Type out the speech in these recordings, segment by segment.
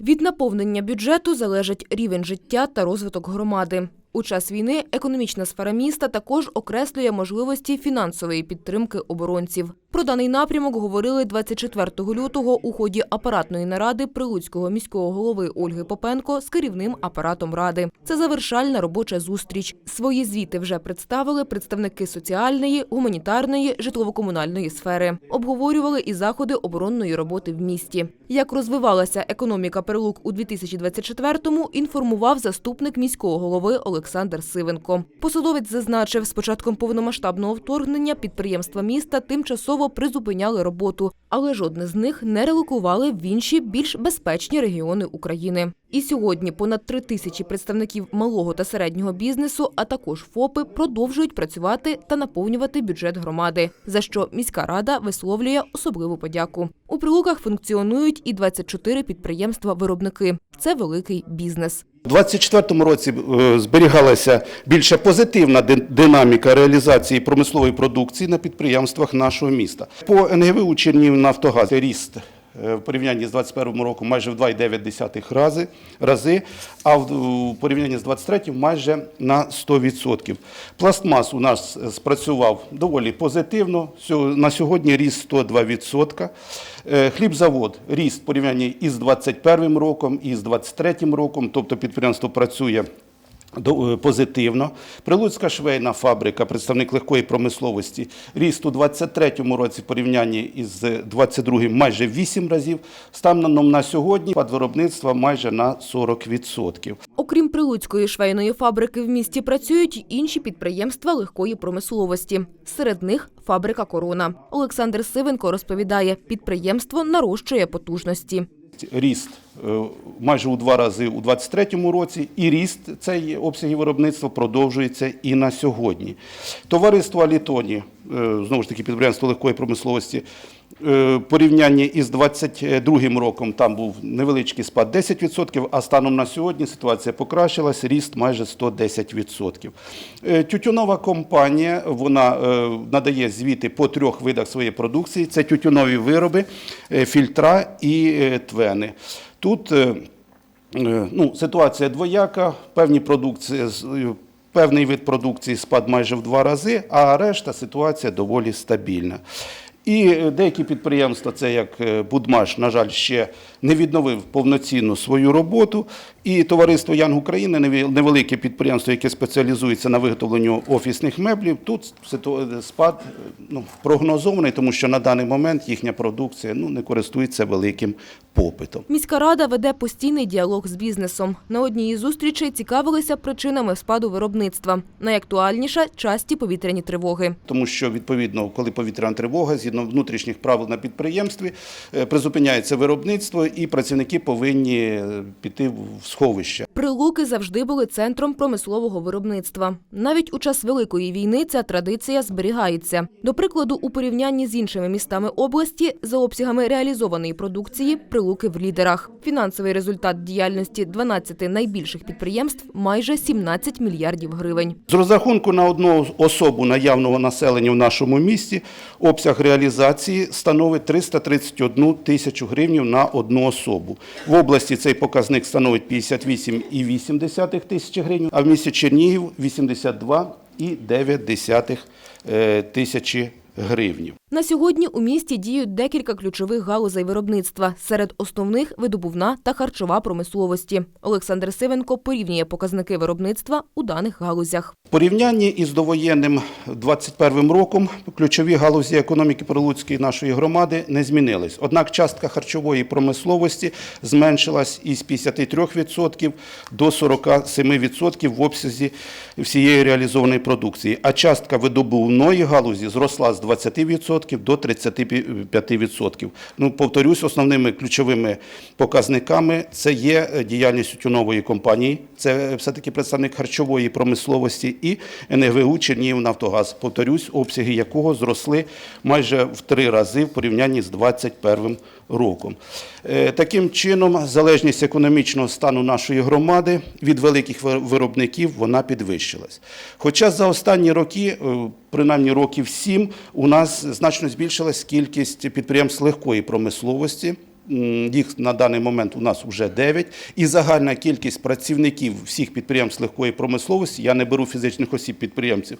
Від наповнення бюджету залежить рівень життя та розвиток громади. У час війни економічна сфера міста також окреслює можливості фінансової підтримки оборонців. Про даний напрямок говорили 24 лютого у ході апаратної наради Прилуцького міського голови Ольги Попенко з керівним апаратом ради. Це завершальна робоча зустріч. Свої звіти вже представили представники соціальної, гуманітарної, житлово-комунальної сфери. Обговорювали і заходи оборонної роботи в місті. Як розвивалася економіка Прилук у 2024-му, інформував заступник міського голови Олександр Сивенко. Посадовець зазначив, з початком повномасштабного вторгнення підприємства міста тимчасово призупиняли роботу, але жодне з них не релокували в інші більш безпечні регіони України. І сьогодні понад три тисячі представників малого та середнього бізнесу, а також ФОПи, продовжують працювати та наповнювати бюджет громади, за що міська рада висловлює особливу подяку. У прилуках функціонують і 24 підприємства-виробники. Це великий бізнес. У 2024 році е, зберігалася більше позитивна дин- динаміка реалізації промислової продукції на підприємствах нашого міста. По НГВУ Чернігівнафтогаз ріст в порівнянні з 2021 роком майже в 2,9 рази, рази, а в, порівнянні з 2023 майже на 100%. Пластмас у нас е, спрацював доволі позитивно. На сьогодні ріст 102%. Е, Хлібзавод ріст в порівнянні із 2021 роком і з 2023 роком, тобто підприємство працює е, позитивно. Прилуцька швейна фабрика, представник легкої промисловості, ріст у 2023 році в порівнянні із 2022 майже в 8 разів. Станом на сьогодні пад виробництва майже на 40%. Окрім прилуцької швейної фабрики в місті працюють інші підприємства легкої промисловості. Серед них фабрика Корона. Олександр Сивенко розповідає, підприємство нарощує потужності. Ріст е, майже у два рази у 2023 році, і ріст цей обсягів виробництва продовжується і на сьогодні. Товариство Алітоні, е, знову ж таки підприємство легкої промисловості, порівнянні із 2022 роком там був невеличкий спад 10%, а станом на сьогодні ситуація покращилась, ріст майже 110%. Е, Тютюнова компанія, вона е, надає звіти по трьох видах своєї продукції. Це тютюнові вироби, е, фільтра і е, твени. Тут е, е, ну, ситуація двояка, певні продукції е, Певний вид продукції спад майже в два рази, а решта ситуація доволі стабільна. І е, деякі підприємства, це як е, Будмаш, на жаль, ще не відновив повноцінно свою роботу. І товариство Янг України, невелике підприємство, яке спеціалізується на виготовленню офісних меблів, тут спад ну, прогнозований, тому що на даний момент їхня продукція ну, не користується великим попитом. Міська рада веде постійний діалог з бізнесом. На одній із зустрічей цікавилися причинами спаду виробництва. Найактуальніша часті повітряні тривоги. Тому що відповідно, коли повітряна тривога, згідно внутрішніх правил на підприємстві, е, призупиняється виробництво, і працівники повинні піти в сховище. Прилуки завжди були центром промислового виробництва. Навіть у час Великої війни ця традиція зберігається. До прикладу, у порівнянні з іншими містами області за обсягами реалізованої продукції прилуки в лідерах. Фінансовий результат діяльності 12 найбільших підприємств майже 17 мільярдів гривень. З розрахунку на одну особу наявного населення в нашому місті обсяг реалізації становить 331 тисячу гривнів на одну особу. В області цей показник становить 58,8 тисячі гривень, а в місті Чернігів 82,9 тисячі тисячі гривнів. На сьогодні у місті діють декілька ключових галузей виробництва. Серед основних видобувна та харчова промисловості. Олександр Сивенко порівнює показники виробництва у даних галузях. В порівнянні із довоєнним 21 роком ключові галузі економіки Прилуцької нашої громади не змінились. Однак частка харчової промисловості зменшилась із 53% до 47% в обсязі всієї реалізованої продукції, а частка видобувної галузі зросла з 20% до 35%. Ну, повторюсь, основними ключовими показниками це є е, діяльність тютюнової компанії, це все-таки представник харчової промисловості і НГВУ Чернігівнафтогаз, повторюсь, обсяги якого зросли майже в три рази в порівнянні з 2021 роком. Е, Таким чином, залежність економічного стану нашої громади від великих вир- виробників вона підвищилась. Хоча за останні роки, е, принаймні років сім, у нас значно збільшилась кількість підприємств легкої промисловості. Їх на даний момент у нас вже 9, і загальна кількість працівників всіх підприємств легкої промисловості, я не беру фізичних осіб підприємців,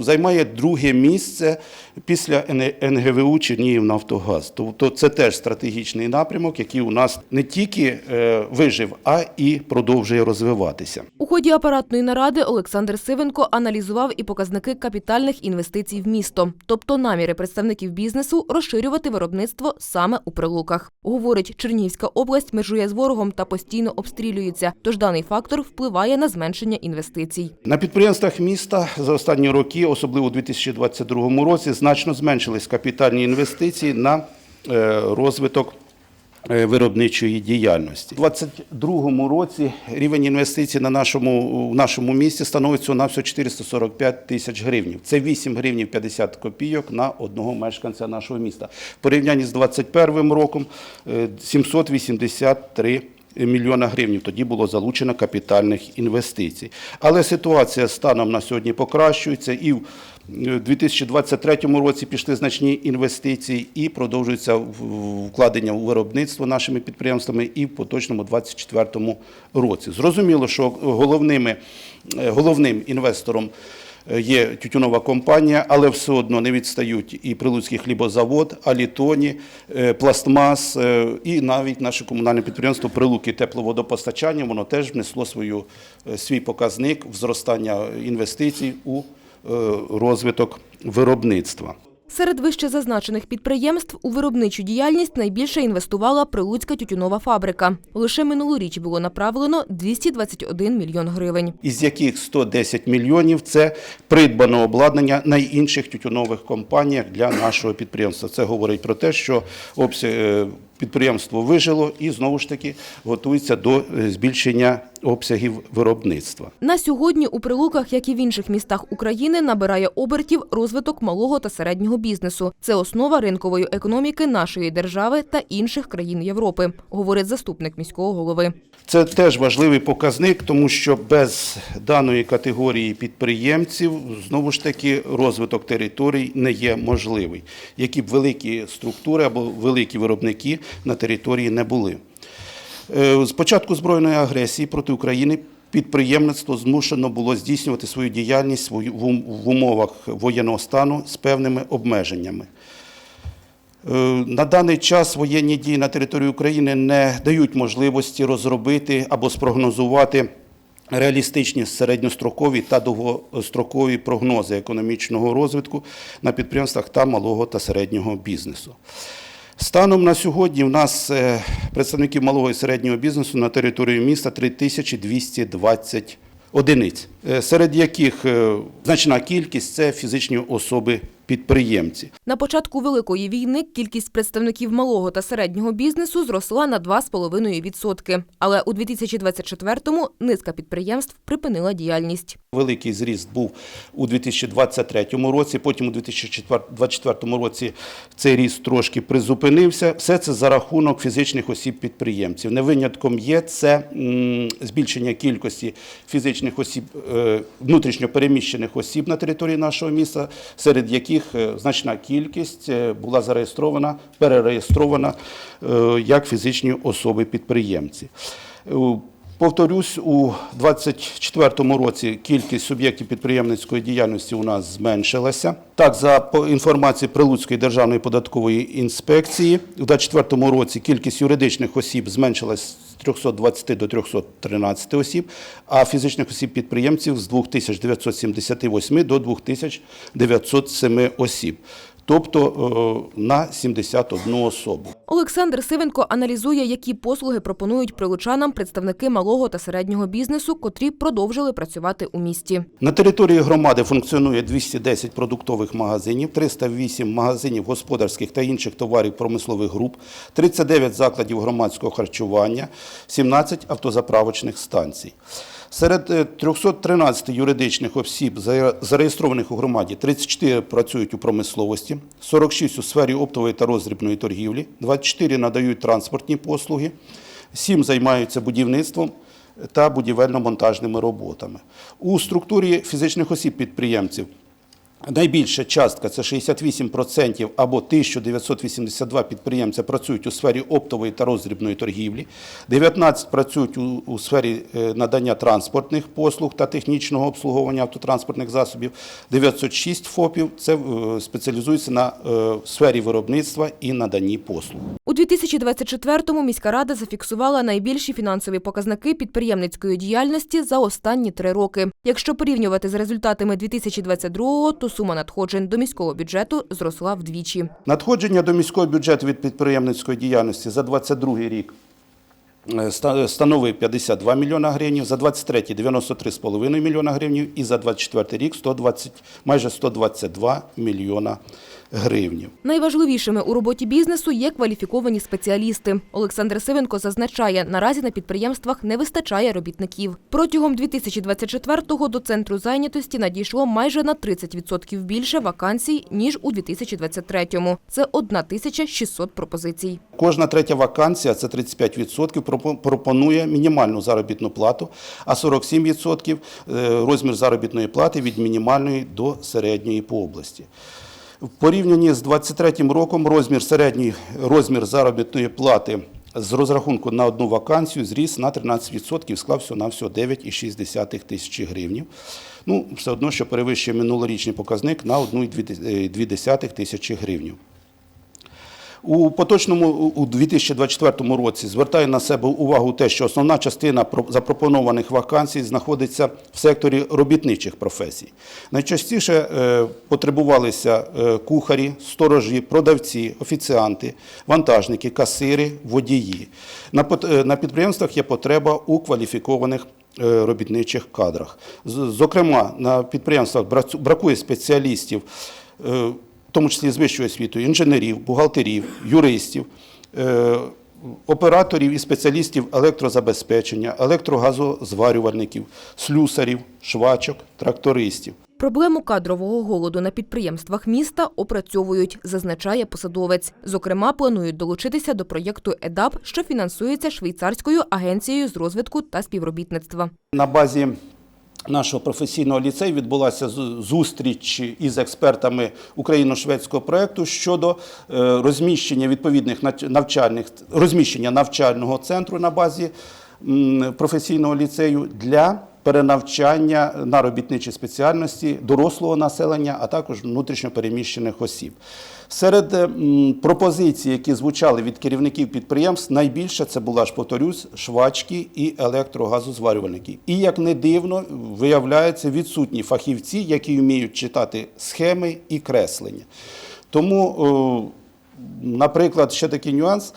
займає друге місце після НГВУ Чернігів Нафтогаз. Тобто це теж стратегічний напрямок, який у нас не тільки е, вижив, а і продовжує розвиватися. У ході апаратної наради Олександр Сивенко аналізував і показники капітальних інвестицій в місто, тобто наміри представників бізнесу розширювати виробництво саме у прилуках. Говорить, Чернігівська область межує з ворогом та постійно обстрілюється, тож даний фактор впливає на зменшення інвестицій. На підприємствах міста за останні роки, особливо у 2022 році, значно зменшились капітальні інвестиції на е, розвиток виробничої діяльності. У 2022 році рівень інвестицій на нашому, в нашому місті становить всього на все 445 тисяч гривень. Це 8 гривнів 50 копійок на одного мешканця нашого міста. В порівнянні з 2021 роком е, 783 мільйона гривень тоді було залучено капітальних інвестицій. Але ситуація станом на сьогодні покращується і в е, 2023 році пішли значні інвестиції і продовжується вкладення у виробництво нашими підприємствами і в поточному 2024 році. Зрозуміло, що головними, е, головним інвестором е, є тютюнова компанія, але все одно не відстають і Прилуцький хлібозавод, Алітоні, е, Пластмас е, і навіть наше комунальне підприємство Прилуки тепловодопостачання. Воно теж внесло свою, е, свій показник в зростання інвестицій у е, розвиток виробництва. Серед вище зазначених підприємств у виробничу діяльність найбільше інвестувала Прилуцька тютюнова фабрика. Лише минулоріч було направлено 221 мільйон гривень. із яких 110 мільйонів це придбано обладнання на інших тютюнових компаніях для нашого підприємства. Це говорить про те, що обсяг е, підприємство вижило і знову ж таки готується до е, збільшення обсягів виробництва. На сьогодні у Прилуках, як і в інших містах України, набирає обертів розвиток малого та середнього бізнесу. Це основа ринкової економіки нашої держави та інших країн Європи, говорить заступник міського голови. Це теж важливий показник, тому що без даної категорії підприємців знову ж таки розвиток територій не є можливий, які б великі структури або великі виробники на території не були. Е, З початку збройної агресії проти України підприємництво змушено було здійснювати свою діяльність в умовах воєнного стану з певними обмеженнями. Е, На даний час воєнні дії на території України не дають можливості розробити або спрогнозувати реалістичні середньострокові та довгострокові прогнози економічного розвитку на підприємствах та малого та середнього бізнесу. Станом на сьогодні в нас е, представників малого і середнього бізнесу на території міста 3220 одиниць, серед яких е, значна кількість це фізичні особи-підприємці. На початку Великої війни кількість представників малого та середнього бізнесу зросла на 2,5%. Але у 2024-му низка підприємств припинила діяльність. Великий зріст був у 2023 році, потім у 2024 році цей ріст трошки призупинився. Все це за рахунок фізичних осіб-підприємців. Не винятком є це збільшення кількості фізичних осіб, е, внутрішньо переміщених осіб на території нашого міста, серед яких е, значна кількість е, була зареєстрована, перереєстрована як фізичні особи-підприємці. Повторюсь, у 2024 році кількість суб'єктів підприємницької діяльності у нас зменшилася. Так, за інформацією Прилуцької державної податкової інспекції, у 2024 році кількість юридичних осіб зменшилась 320 до 313 осіб, а фізичних осіб-підприємців з 2978 до 2907 осіб, тобто е, на 71 особу. Олександр Сивенко аналізує, які послуги пропонують прилучанам представники малого та середнього бізнесу, котрі продовжили працювати у місті. На території громади функціонує 210 продуктових магазинів, 308 магазинів господарських та інших товарів промислових груп, 39 закладів громадського харчування, 17 автозаправочних станцій. Серед е, 313 юридичних осіб, зареєстрованих у громаді, 34 працюють у промисловості, 46 у сфері оптової та роздрібної торгівлі, 24 надають транспортні послуги, 7 займаються будівництвом, та будівельно-монтажними роботами. У структурі фізичних осіб підприємців Найбільша частка це 68% або 1982 підприємця працюють у сфері оптової та роздрібної торгівлі, 19 працюють у, у сфері е, надання транспортних послуг та технічного обслуговування автотранспортних засобів, 906 ФОПів це е, спеціалізуються на е, сфері виробництва і наданні послуг. У 2024-му міська рада зафіксувала найбільші фінансові показники підприємницької діяльності за останні три роки. Якщо порівнювати з результатами 2022-го, то сума надходжень до міського бюджету зросла вдвічі. Надходження до міського бюджету від підприємницької діяльності за 2022 рік е, ста- становив 52 мільйона гривень, за 23 – 93,5 мільйона гривень і за 24 рік 120, майже 122 мільйона гривень. Найважливішими у роботі бізнесу є кваліфіковані спеціалісти. Олександр Сивенко зазначає, наразі на підприємствах не вистачає робітників. Протягом 2024-го до центру зайнятості надійшло майже на 30% більше вакансій, ніж у 2023-му. Це 1600 пропозицій. Кожна третя вакансія, це 35%, пропо- пропонує мінімальну заробітну плату, а 47% е, розмір заробітної плати від мінімальної до середньої по області. В порівнянні з 2023 роком розмір середній розмір заробітної плати з розрахунку на одну вакансію зріс на 13%, склав всього на всього 9,6 тисячі гривень. Ну, все одно, що перевищує минулорічний показник на 1,2 тисячі гривень. У поточному у 2024 році звертає на себе увагу те, що основна частина запропонованих вакансій знаходиться в секторі робітничих професій. Найчастіше е, потребувалися е, кухарі, сторожі, продавці, офіціанти, вантажники, касири, водії. На, е, підприємствах є потреба у кваліфікованих робітничих кадрах. Зокрема, на підприємствах бракує спеціалістів. В тому числі з вищою освітою, інженерів, бухгалтерів, юристів, е, операторів і спеціалістів електрозабезпечення, електрогазозварювальників, слюсарів, швачок, трактористів. Проблему кадрового голоду на підприємствах міста опрацьовують, зазначає посадовець. Зокрема, планують долучитися до проєкту ЕДАП, що фінансується швейцарською агенцією з розвитку та співробітництва. На базі нашого професійного ліцею відбулася зустріч із експертами україно-шведського проєкту щодо е, розміщення відповідних навчальних розміщення навчального центру на базі професійного ліцею для перенавчання на робітничі спеціальності дорослого населення, а також внутрішньопереміщених осіб. Серед пропозицій, які звучали від керівників підприємств, найбільше це була ж повторюсь, швачки і електрогазозварювальники. І як не дивно, виявляється відсутні фахівці, які вміють читати схеми і креслення. Тому, наприклад, ще такий нюанс.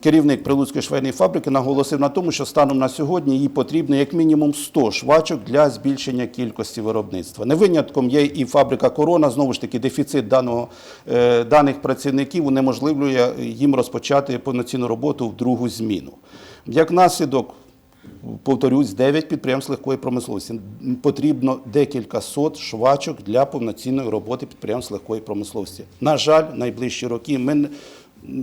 Керівник Прилуцької швейної фабрики наголосив на тому, що станом на сьогодні їй потрібно як мінімум 100 швачок для збільшення кількості виробництва. Не винятком є і фабрика Корона. Знову ж таки, дефіцит даного, е, даних працівників унеможливлює їм розпочати повноцінну роботу в другу зміну. Як наслідок, повторюсь, 9 підприємств легкої промисловості. Потрібно декілька сот швачок для повноцінної роботи підприємств легкої промисловості. На жаль, найближчі роки ми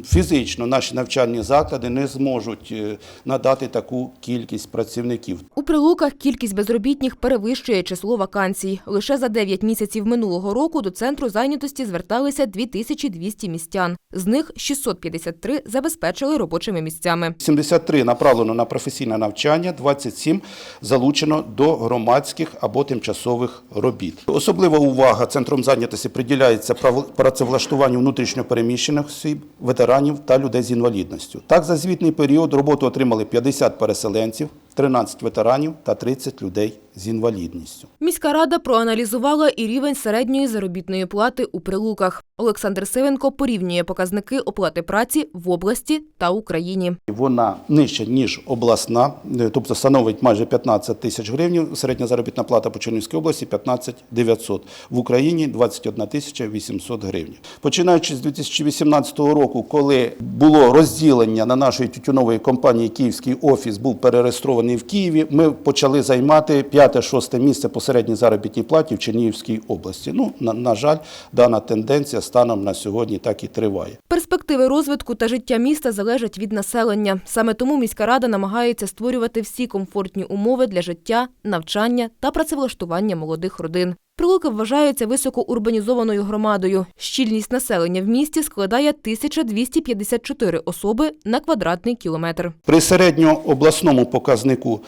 фізично наші навчальні заклади не зможуть е, надати таку кількість працівників. У прилуках кількість безробітних перевищує число вакансій. Лише за 9 місяців минулого року до центру зайнятості зверталися 2200 містян. З них 653 забезпечили робочими місцями. 73 направлено на професійне навчання, 27 залучено до громадських або тимчасових робіт. Особлива увага центром зайнятості приділяється працевлаштуванню внутрішньопереміщених осіб, ветеранів та людей з інвалідністю. Так, за звітний період роботу отримали 50 переселенців, 13 ветеранів та 30 людей з інвалідністю. Міська рада проаналізувала і рівень середньої заробітної плати у прилуках. Олександр Сивенко порівнює показники оплати праці в області та Україні. Вона нижча, ніж обласна, е, тобто становить майже 15 тисяч гривень. Середня заробітна плата по Чернівській області 15 900. В Україні 21 тисяча 800 гривень. Починаючи з 2018 року, коли було розділення на нашої тютюнової компанії Київський офіс був перереєстрований в Києві, ми почали займати 5-6 місце по середній заробітній платі в Чернігівській області. Ну, на, на жаль, дана тенденція станом на сьогодні так і триває. Перспективи розвитку та життя міста залежать від населення. Саме тому міська рада намагається створювати всі комфортні умови для життя, навчання та працевлаштування молодих родин. Прилуки вважаються високоурбанізованою громадою. Щільність населення в місті складає 1254 особи на квадратний кілометр. При середньообласному показнику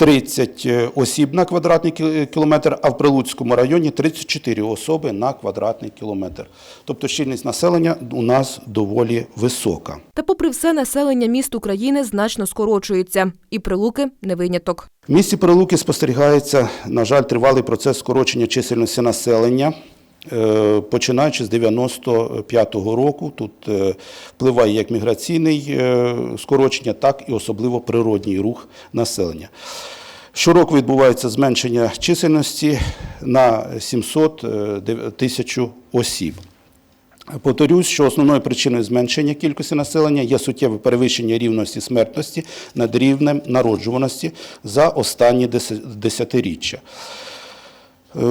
30 осіб на квадратний кілометр, а в Прилуцькому районі 34 особи на квадратний кілометр. Тобто щільність населення у нас доволі висока. Та попри все, населення міст України значно скорочується. І прилуки не виняток. В місті Прилуки спостерігається, на жаль, тривалий процес скорочення чисельності населення. Е, Починаючи з 95-го року, тут е, впливає як міграційний е, скорочення, так і особливо природній рух населення. Щороку відбувається зменшення чисельності на 700 е, дев- тисячу осіб. Повторюсь, що основною причиною зменшення кількості населення є суттєве перевищення рівності смертності над рівнем народжуваності за останні десятиріччя. Е,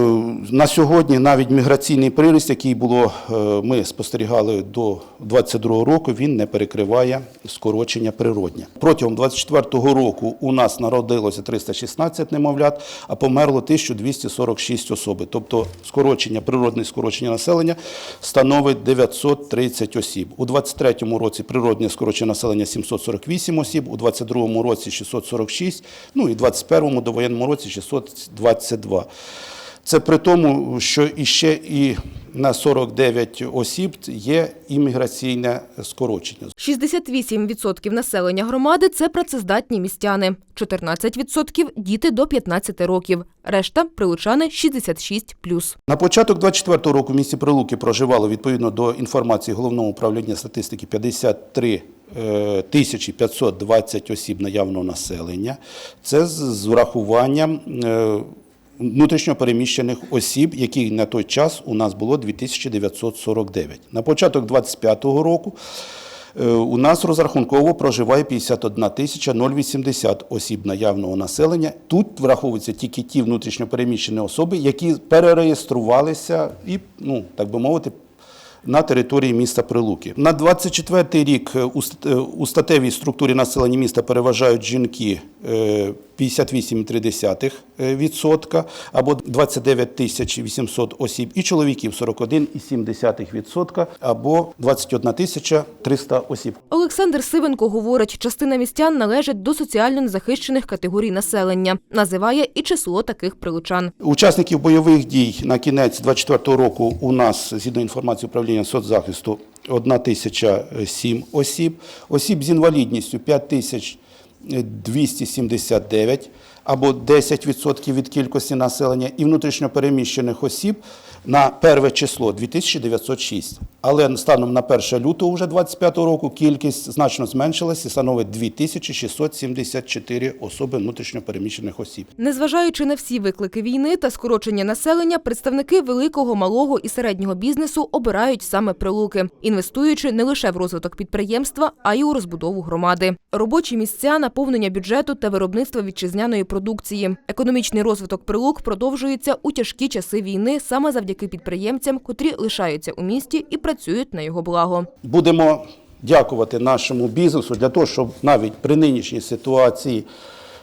На сьогодні навіть міграційний приріст, який було, е, ми спостерігали до 2022 року, він не перекриває скорочення природнє. Протягом 2024 року у нас народилося 316 немовлят, а померло 1246 особи. Тобто скорочення, природне скорочення населення становить 930 осіб. У 2023 році природне скорочення населення 748 осіб, у 2022 році 646, ну і у 2021 довоєнному році 622. Це при тому, що іще і на 49 осіб є імміграційне скорочення. 68% населення громади це працездатні містяни, 14% – діти до 15 років, решта – прилучани 66+. На початок 24 року в місті Прилуки проживало відповідно до інформації Головного управління статистики 53 е, тисячі 520 осіб наявного населення. Це з- з врахуванням е, внутрішньо переміщених осіб, які на той час у нас було 2949. На початок 25 року Е, У нас розрахунково проживає 51 тисяча 080 осіб наявного населення. Тут враховуються тільки ті внутрішньопереміщені особи, які перереєструвалися і, ну так би мовити, на території міста Прилуки. На 24 рік е, е, у статевій структурі населення міста переважають жінки 58,3% е, відсотка або 29 тисяч 800 осіб, і чоловіків 41,7% або 21 тисяча 300 осіб. Олександр Сивенко говорить, частина містян належать до соціально незахищених категорій населення. Називає і число таких прилучан. Учасників бойових дій на кінець 24 року у нас, згідно інформації управління соцзахисту, 1007 осіб. Осіб з інвалідністю 5279 або 10% від кількості населення. І внутрішньопереміщених осіб на перше число 2906. Але станом на 1 лютого вже 25 року кількість значно зменшилась і становить 2674 особи внутрішньопереміщених осіб. Незважаючи на всі виклики війни та скорочення населення, представники великого, малого і середнього бізнесу обирають саме прилуки, інвестуючи не лише в розвиток підприємства, а й у розбудову громади. Робочі місця, наповнення бюджету та виробництво вітчизняної продукції. Економічний розвиток прилук продовжується у тяжкі часи війни саме завдяки підприємцям, котрі лишаються у місті і працюють на його благо. Будемо дякувати нашому бізнесу для того, щоб навіть при нинішній ситуації,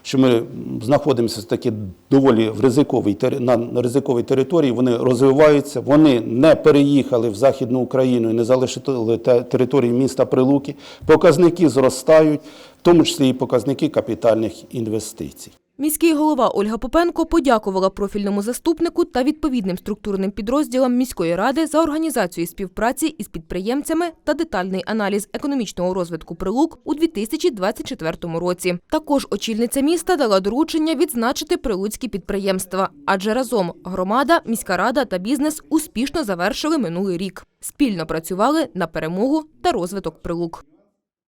що ми знаходимося таки доволі в ризиковій на ризиковій території, вони розвиваються, вони не переїхали в Західну Україну і не залишили території міста Прилуки. Показники зростають, в тому числі і показники капітальних інвестицій. Міський голова Ольга Попенко подякувала профільному заступнику та відповідним структурним підрозділам міської ради за організацію співпраці із підприємцями та детальний аналіз економічного розвитку прилук у 2024 році. Також очільниця міста дала доручення відзначити прилуцькі підприємства, адже разом громада, міська рада та бізнес успішно завершили минулий рік. Спільно працювали на перемогу та розвиток прилук.